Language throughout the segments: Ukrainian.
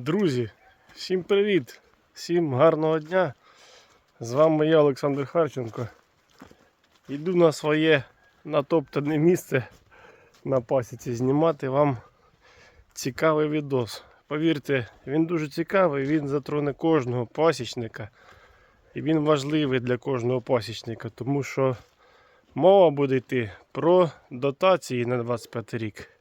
Друзі, всім привіт! Всім гарного дня! З вами я, Олександр Харченко. Йду на своє натоптане місце на пасіці знімати вам цікавий відос. Повірте, він дуже цікавий, він затроне кожного пасічника. І він важливий для кожного пасічника, тому що мова буде йти про дотації на 25 рік.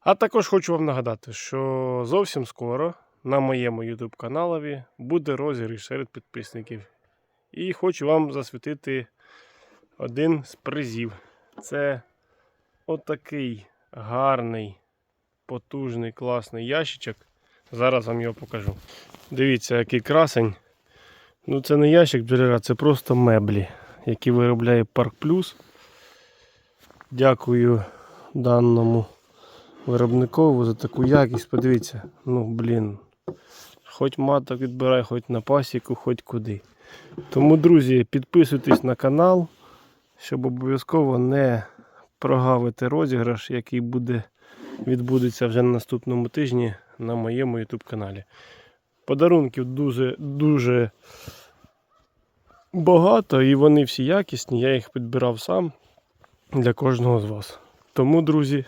А також хочу вам нагадати, що зовсім скоро на моєму YouTube каналові буде розіграш серед підписників. І хочу вам засвітити один з призів. Це отакий гарний, потужний, класний ящичок. Зараз вам його покажу. Дивіться, який красень. Ну це не ящик бджоляра, це просто меблі, які виробляє Парк Плюс. Дякую даному виробникову за таку якість. Подивіться, ну блін. Хоч маток відбирай, хоч на пасіку, хоч куди. Тому, друзі, підписуйтесь на канал, щоб обов'язково не прогавити розіграш, який буде, відбудеться вже на наступному тижні на моєму YouTube каналі. Подарунків дуже, дуже багато і вони всі якісні. Я їх підбирав сам для кожного з вас. Тому, друзі,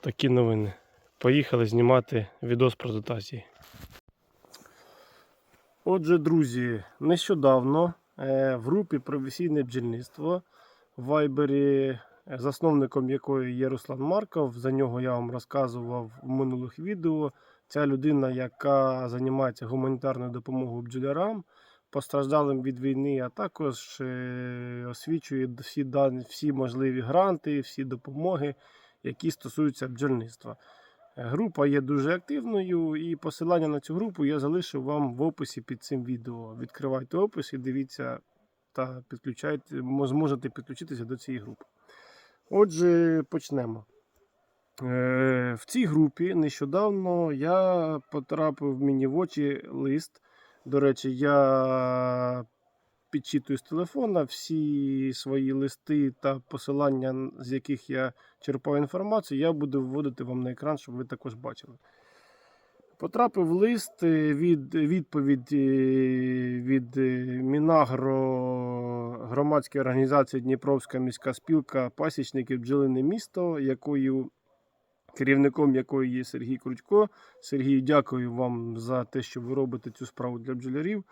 такі новини. Поїхали знімати відос про дотації. Отже, друзі, нещодавно е, в групі професійне бджільництво в Вайбері, е, засновником якої є Руслан Марков. За нього я вам розказував в минулих відео. Ця людина, яка займається гуманітарною допомогою бджолярам, постраждалим від війни, а також е, освічує всі дані, всі можливі гранти, всі допомоги, які стосуються бджільництва. Е, Група є дуже активною, і посилання на цю групу я залишив вам в описі під цим відео. Відкривайте опис і дивіться та підключайте, зможете підключитися до цієї групи. Отже, почнемо. Е, В цій групі нещодавно я потрапив мені в очі лист. До речі, я підчитую з телефона всі свої листи та посилання, з яких я черпаю інформацію, я буду вводити вам на екран, щоб ви також бачили. Потрапив лист е, від відповідь е, від е, Мінагро громадської організації Дніпровська міська спілка пасічників бджолине місто, якою керівником якої є Сергій Крутько. Сергій, дякую вам за те, що ви робите цю справу для бджолярів.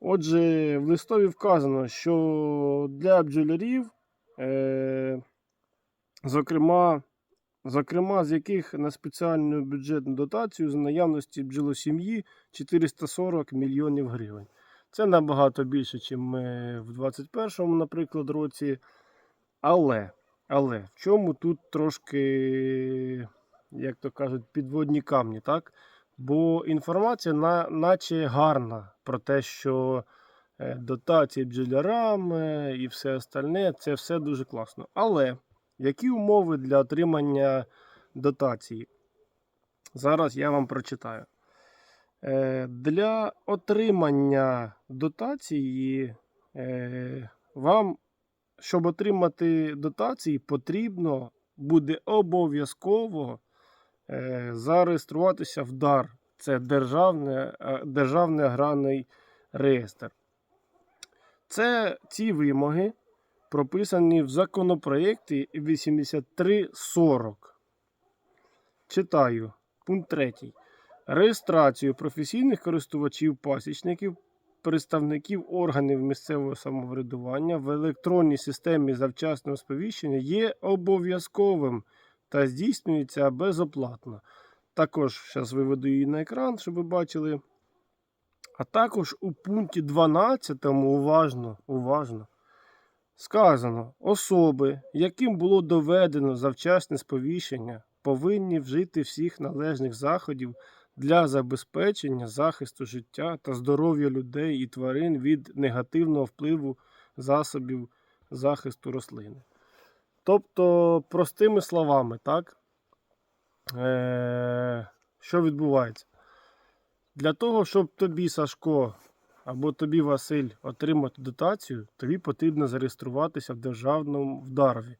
Отже, в листові вказано, що для бджолярів, е, зокрема, зокрема, з яких на спеціальну бюджетну дотацію з наявності бджолосім'ї 440 мільйонів гривень. Це набагато більше, ніж ми в 2021, наприклад, році. Але, але в чому тут трошки, як то кажуть, підводні камні, так? Бо інформація на, наче гарна про те, що е, дотації бджолярам і все остальне, це все дуже класно. Але які умови для отримання дотації? Зараз я вам прочитаю. Е, Для отримання дотації е, вам, щоб отримати дотації, потрібно буде обов'язково е, зареєструватися в ДАР. Це Державне, е, Державний аграрний реєстр. Це ці вимоги прописані в законопроєкті 8340. Читаю. Пункт 3. Реєстрацію професійних користувачів пасічників, представників органів місцевого самоврядування в електронній системі завчасного сповіщення є обов'язковим та здійснюється безоплатно. Також зараз виведу її на екран, щоб ви бачили. А також у пункті 12 уважно, уважно сказано, особи, яким було доведено завчасне сповіщення, повинні вжити всіх належних заходів для забезпечення захисту життя та здоров'я людей і тварин від негативного впливу засобів захисту рослини. Тобто, простими словами, так, е- що відбувається? Для того, щоб тобі, Сашко, або тобі, Василь, отримати дотацію, тобі потрібно зареєструватися в державному в ДАРВі,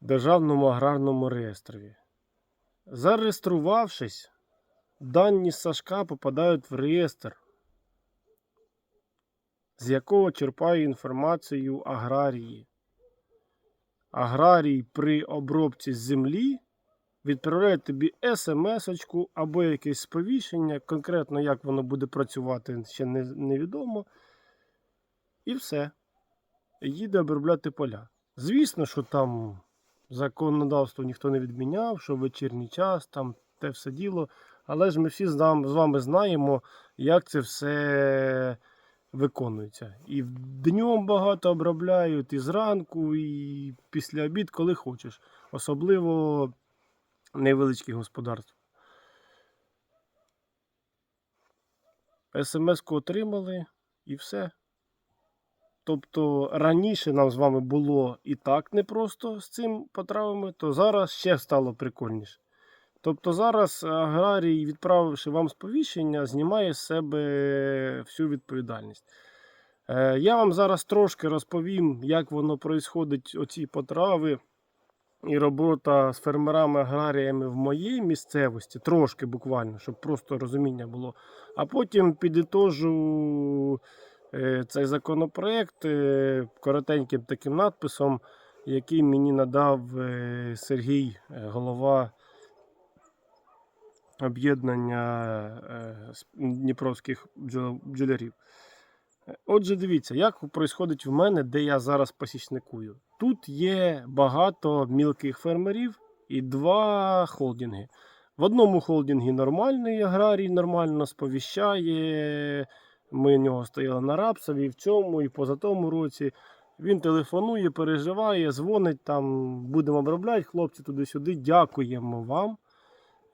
Державному аграрному реєстрові. Зареєструвавшись, дані Сашка попадають в реєстр, з якого черпає інформацію аграрії. Аграрій при обробці землі відправляє тобі смс-очку або якесь сповіщення, конкретно як воно буде працювати, ще не, невідомо. І все. Їде обробляти поля. Звісно, що там законодавство ніхто не відміняв, що вечірній час, там те все діло. Але ж ми всі з вами знаємо, як це все виконується. І днем багато обробляють, і зранку, і після обід, коли хочеш. Особливо невеличкі господарства. СМС-ку отримали і все. Тобто раніше нам з вами було і так непросто з цим потравами, то зараз ще стало прикольніше. Тобто зараз аграрій, відправивши вам сповіщення, знімає з себе всю відповідальність. Е, Я вам зараз трошки розповім, як воно происходить, оці потрави і робота з фермерами-аграріями в моїй місцевості, трошки буквально, щоб просто розуміння було. А потім підітожу цей законопроект е, коротеньким таким надписом, який мені надав е, Сергій, е, голова об'єднання е, дніпровських бджол- бджолярів. Е, Отже, дивіться, як происходить в мене, де я зараз посічникую. Тут є багато мілких фермерів і два холдинги. В одному холдингі нормальний аграрій нормально сповіщає. Ми в нього стояли на рапсові, і в цьому, і поза тому році. Він телефонує, переживає, дзвонить там, будемо обробляти, хлопці туди-сюди. Дякуємо вам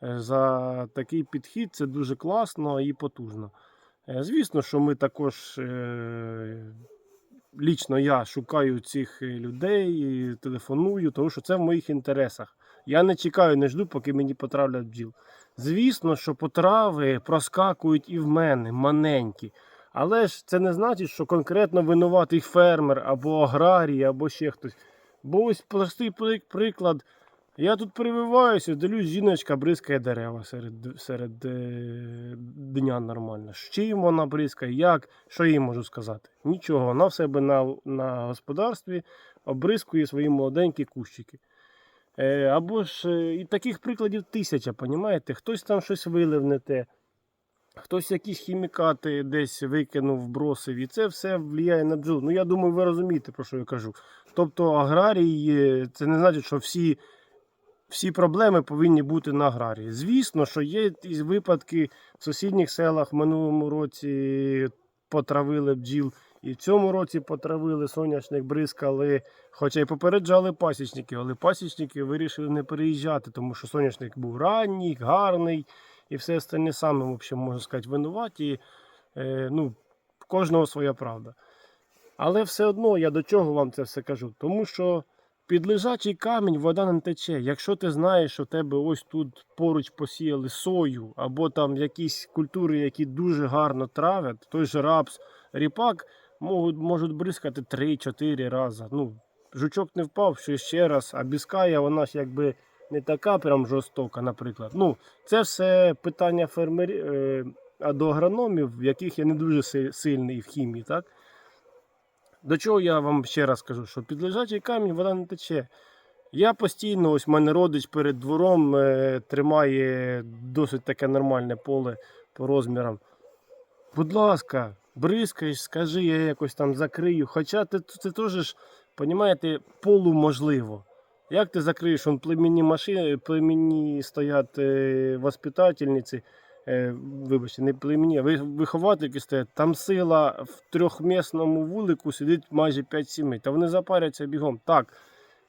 е, за такий підхід. Це дуже класно і потужно. Е, Звісно, що ми також, е, лічно я шукаю цих людей, телефоную, тому що це в моїх інтересах. Я не чекаю, не жду, поки мені потравлять бджіл. Звісно, що потрави проскакують і в мене маленькі. Але ж це не значить, що конкретно винуватий фермер або аграрій, або ще хтось. Бо ось простий приклад. Я тут прививаюся, дивлюсь, жіночка бризкає дерева серед, серед е, дня нормально. З чим вона бризкає, як, що їй можу сказати? Нічого, вона в себе на, на господарстві обризкує свої молоденькі кущики. Е, або ж е, і таких прикладів тисяча, понімаєте? Хтось там щось вилив не те, хтось якісь хімікати десь викинув, бросив, і це все впливає на бджол. Ну я думаю, ви розумієте, про що я кажу. Тобто аграрій, е, це не значить, що всі всі проблеми повинні бути на аграрії. Звісно, що є і випадки в сусідніх селах в минулому році потравили бджіл, і в цьому році потравили соняшник, бризкали, хоча й попереджали пасічників, але пасічники вирішили не переїжджати, тому що соняшник був ранній, гарний і все остальне саме, в общем, можна сказати, винуваті. Е, ну, кожного своя правда. Але все одно я до чого вам це все кажу? Тому що під лежачий камінь вода не тече. Якщо ти знаєш, що тебе ось тут поруч посіяли сою, або там якісь культури, які дуже гарно травять, той же рапс, ріпак можуть, можуть бризкати 3-4 рази. Ну, жучок не впав, що ще раз, а біская, вона ж якби не така прям жорстока, наприклад. Ну, це все питання фермерів, е, до агрономів, в яких я не дуже сильний в хімії, так? До чого я вам ще раз кажу, що під лежачий камінь вода не тече. Я постійно, ось в мене родич перед двором е, тримає досить таке нормальне поле по розмірам. Будь ласка, бризкаєш, скажи, я якось там закрию. Хоча це, це теж ж, понімаєте, полуможливо. Як ти закриєш, он племінні машини, племінні стоять е, воспитательниці, е, вибачте, не племінні, а ви- виховательки стоять, там сила в трьохмісному вулику сидить майже 5 сімей, та вони запаряться бігом. Так.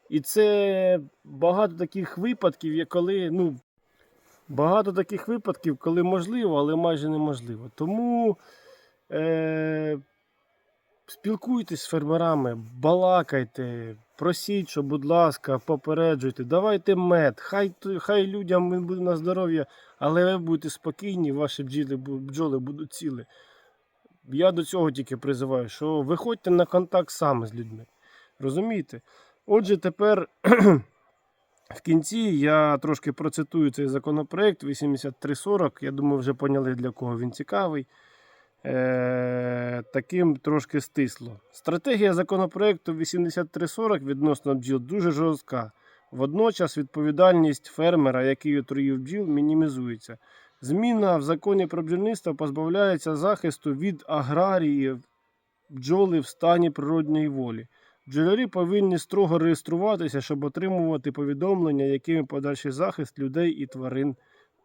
І це багато таких випадків, коли, ну, багато таких випадків, коли можливо, але майже неможливо. Тому е, спілкуйтесь з фермерами, балакайте, просіть, що, будь ласка, попереджуйте, давайте мед, хай, хай людям він буде на здоров'я, але ви будете спокійні, ваші бджіли, бджоли будуть ціли. Я до цього тільки призиваю, що виходьте на контакт саме з людьми. Розумієте? Отже, тепер В кінці я трошки процитую цей законопроект 8340. Я думаю, вже поняли, для кого він цікавий. Е, таким трошки стисло. Стратегія законопроекту 8340 відносно бджіл дуже жорстка. Водночас відповідальність фермера, який отруїв бджіл, мінімізується. Зміна в законі про бджільництво позбавляється захисту від аграріїв бджоли в стані природньої волі. Бджолярі повинні строго реєструватися, щоб отримувати повідомлення, якими подальший захист людей і тварин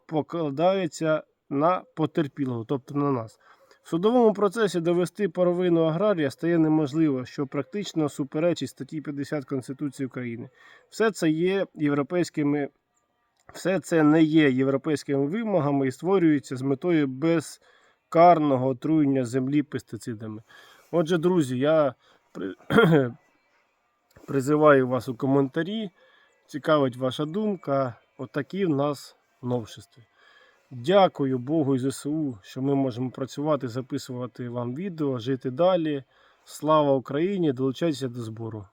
покладається на потерпілого, тобто на нас. В судовому процесі довести паровину аграрія стає неможливо, що практично суперечить статті 50 Конституції України. Все це є європейськими, все це не є європейськими вимогами і створюється з метою безкарного отруєння землі пестицидами. Отже, друзі, я при... призиваю вас у коментарі. Цікавить ваша думка. Отакі в нас новшества. Дякую Богу і ЗСУ, що ми можемо працювати, записувати вам відео, жити далі. Слава Україні! Долучайтеся до збору.